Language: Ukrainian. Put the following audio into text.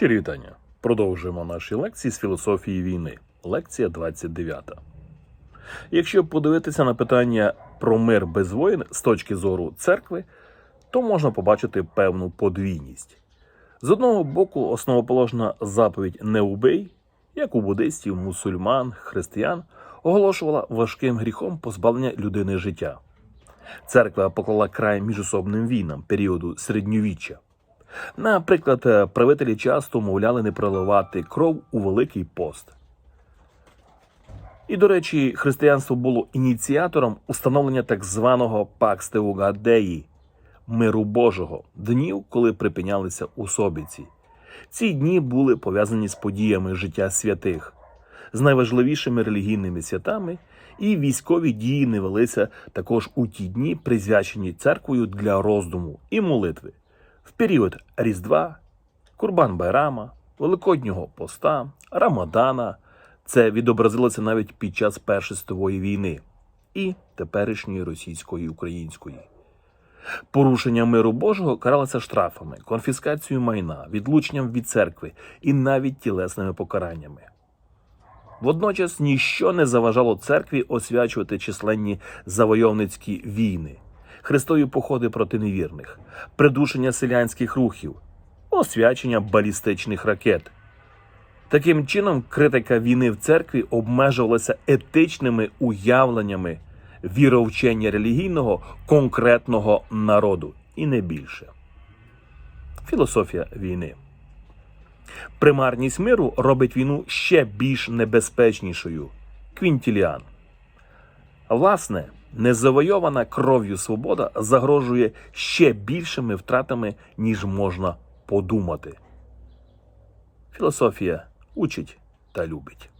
Щирі вітання. Продовжуємо наші лекції з філософії війни. Лекція 29. Якщо подивитися на питання про мир без воїн з точки зору церкви, то можна побачити певну подвійність. З одного боку, основоположна заповідь не убий, як у буддистів, мусульман, християн, оголошувала важким гріхом позбавлення людини життя. Церква поклала край міжособним війнам періоду середньовіччя. Наприклад, е, правителі часто мовляли не проливати кров у Великий пост. І, до речі, християнство було ініціатором установлення так званого Пакс Теугадеї миру Божого, днів, коли припинялися особіці. Ці дні були пов'язані з подіями життя святих, з найважливішими релігійними святами, і військові дії не велися також у ті дні, присвячені церквою для роздуму і молитви в період Різдва, Курбан Байрама, Великоднього поста, Рамадана. Це відобразилося навіть під час Першої світової війни і теперішньої російської української. Порушення миру Божого каралося штрафами, конфіскацією майна, відлученням від церкви і навіть тілесними покараннями. Водночас ніщо не заважало церкві освячувати численні завойовницькі війни, хрестові походи проти невірних, придушення селянських рухів, освячення балістичних ракет. Таким чином, критика війни в церкві обмежувалася етичними уявленнями віровчення релігійного конкретного народу і не більше. Філософія війни. Примарність миру робить війну ще більш небезпечнішою. Квінтіліан. Власне, незавойована кров'ю свобода загрожує ще більшими втратами, ніж можна подумати. Філософія учить та любить.